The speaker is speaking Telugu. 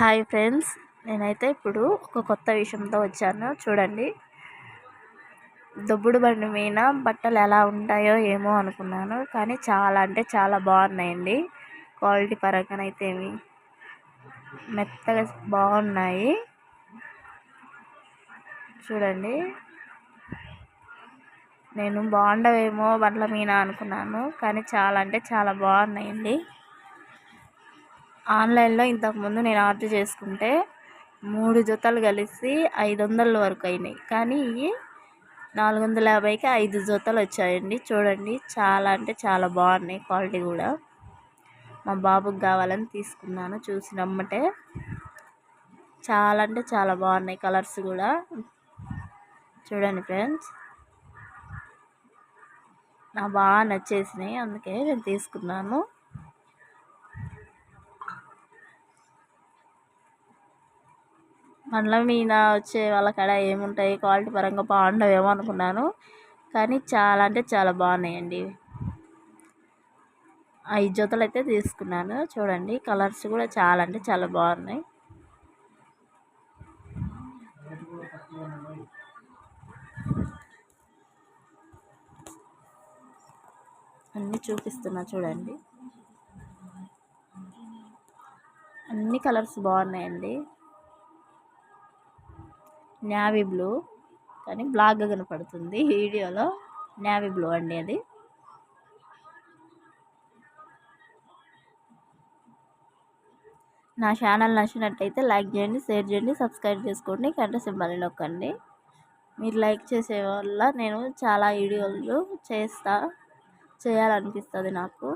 హాయ్ ఫ్రెండ్స్ నేనైతే ఇప్పుడు ఒక కొత్త విషయంతో వచ్చాను. చూడండి దొబ్బుడు బండి మీద బట్టలు ఎలా ఉంటాయో ఏమో అనుకున్నాను. కానీ చాలా అంటే చాలా బాగున్నాయండి. క్వాలిటీ పరంగా అయితే ఏమి మెత్తగా బాగున్నాయి. చూడండి నేను బాగుండవేమో బట్టల మీద అనుకున్నాను. కానీ చాలా అంటే చాలా బాగున్నాయండి. ఆన్లైన్లో ఇంతకుముందు నేను ఆర్డర్ చేసుకుంటే మూడు జతలు కలిసి ఐదు వందల వరకు అయినాయి. కానీ ఇవి నాలుగు వందల యాభైకి ఐదు జతలు వచ్చాయండి. చూడండి చాలా అంటే చాలా బాగున్నాయి క్వాలిటీ కూడా. మా బాబుకి కావాలని తీసుకున్నాను చూసినమ్మటే చాలా అంటే చాలా బాగున్నాయి కలర్స్ కూడా. చూడండి ఫ్రెండ్స్ నాకు బాగా నచ్చేసినాయి అందుకే నేను తీసుకున్నాను. పండ్ల మీద వచ్చే వాళ్ళ కాడ ఏముంటాయి క్వాలిటీ పరంగా బాగుండవేమో అనుకున్నాను. కానీ చాలా అంటే చాలా బాగున్నాయండి. ఐదు జతలు అయితే తీసుకున్నాను. చూడండి కలర్స్ కూడా చాలా అంటే చాలా బాగున్నాయి. అన్నీ చూపిస్తున్నా చూడండి. అన్ని కలర్స్ బాగున్నాయండి. నావీ బ్లూ కానీ బ్లాక్గా కనపడుతుంది. వీడియోలో నావీ బ్లూ అండి అది. నా ఛానల్ నచ్చినట్టయితే లైక్ చేయండి షేర్ చేయండి సబ్స్క్రైబ్ చేసుకోండి గంట సింబల్ నొక్కండి. మీరు లైక్ చేసే వల్ల నేను చాలా వీడియోలు చేస్తా చేయాలనిపిస్తుంది నాకు.